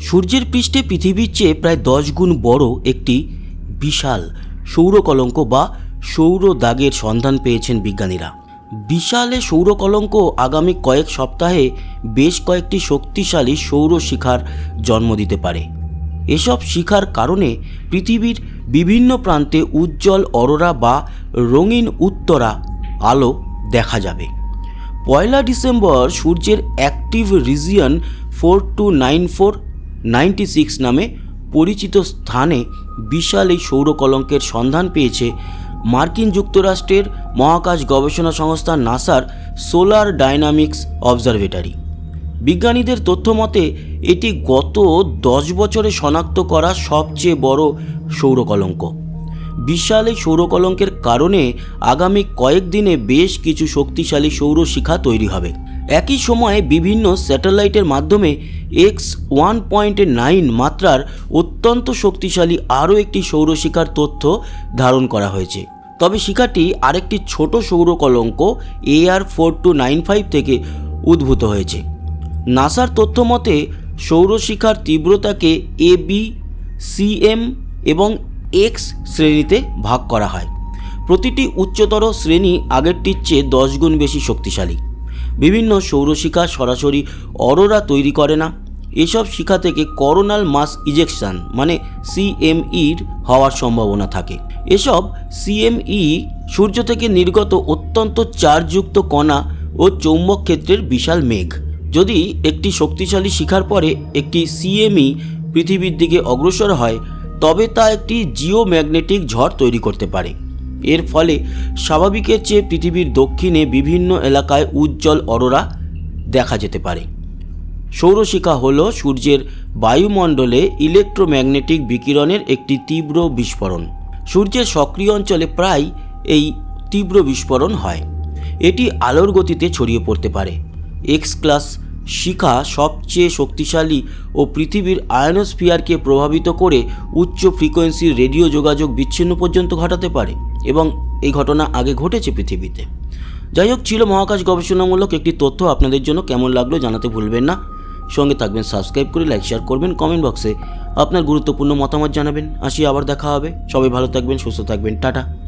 সূর্যের পৃষ্ঠে পৃথিবীর চেয়ে প্রায় দশ গুণ বড় একটি বিশাল সৌরকলঙ্ক বা সৌর দাগের সন্ধান পেয়েছেন বিজ্ঞানীরা। বিশালে সৌরকলঙ্ক আগামী কয়েক সপ্তাহে বেশ কয়েকটি শক্তিশালী সৌর শিখার জন্ম দিতে পারে। এসব শিখার কারণে পৃথিবীর বিভিন্ন প্রান্তে উজ্জ্বল অরোরা বা রঙিন উত্তরা আলো দেখা যাবে। পয়লা ডিসেম্বর সূর্যের active region four two nine four ninety six নামে পরিচিত স্থানে বিশাল এই সৌরকলঙ্কের সন্ধান পেয়েছে মার্কিন যুক্তরাষ্ট্রের মহাকাশ গবেষণা সংস্থা নাসার সোলার ডায়নামিক্স অবজারভেটরি। বিজ্ঞানীদের তথ্য মতে এটি গত দশ বছরে শনাক্ত করা সবচেয়ে বড় সৌরকলঙ্ক। বিশাল এই সৌরকলঙ্কের কারণে আগামী কয়েকদিনে বেশ কিছু শক্তিশালী সৌরশিখা তৈরি হবে। একই সময়ে বিভিন্ন স্যাটেলাইটের মাধ্যমে এক্স ওয়ান পয়েন্ট নাইন মাত্রার অত্যন্ত শক্তিশালী আরও একটি সৌরশিখার তথ্য ধারণ করা হয়েছে। তবে শিখাটি আরেকটি ছোট সৌর সৌরকলঙ্ক AR four two nine five থেকে উদ্ভূত হয়েছে। নাসার তথ্য মতে সৌরশিখার তীব্রতাকে এ বি সিএম এবং এক্স শ্রেণীতে ভাগ করা হয়। প্রতিটি উচ্চতর শ্রেণি আগেরটির চেয়ে দশ গুণ বেশি শক্তিশালী। বিভিন্ন সৌরশিখা সরাসরি অরোরা তৈরি করে না। এসব শিখা থেকে করোনাল মাস ইজেকশন মানে সিএমইর হওয়ার সম্ভাবনা থাকে। এসব সিএমই সূর্য থেকে নির্গত অত্যন্ত চার্জযুক্ত কণা ও চৌম্বক ক্ষেত্রের বিশাল মেঘ। যদি একটি শক্তিশালী শিখার পরে একটি সিএমই পৃথিবীর দিকে অগ্রসর হয়, তবে তা একটি জিওম্যাগনেটিক ঝড় তৈরি করতে পারে। এর ফলে স্বাভাবিকের চেয়ে পৃথিবীর দক্ষিণে বিভিন্ন এলাকায় উজ্জ্বল অরোরা দেখা যেতে পারে। সৌরশিখা হল সূর্যের বায়ুমণ্ডলে ইলেকট্রোম্যাগনেটিক বিকিরণের একটি তীব্র বিস্ফোরণ। সূর্যের সক্রিয় অঞ্চলে প্রায় এই তীব্র বিস্ফোরণ হয়। এটি আলোর গতিতে ছড়িয়ে পড়তে পারে। এক্স ক্লাস শিখা সবচেয়ে শক্তিশালী ও পৃথিবীর আয়নোস্ফিয়ারকে প্রভাবিত করে উচ্চ ফ্রিকোয়েন্সির রেডিও যোগাযোগ বিচ্ছিন্ন পর্যন্ত ঘটাতে পারে। এবং এই ঘটনা আগে ঘটেছে পৃথিবীতে। যাই হোক, ছিল মহাকাশ গবেষণামূলক একটি তথ্য। আপনাদের জন্য কেমন লাগল জানাতে ভুলবেন না। সঙ্গে থাকবেন, সাবস্ক্রাইব করে লাইক, শেয়ার করবেন, কমেন্ট বক্সে আপনার গুরুত্বপূর্ণ মতামত জানাবেন। আসি, আবার দেখা হবে। সবাই ভালো থাকবেন, সুস্থ থাকবেন। টাটা।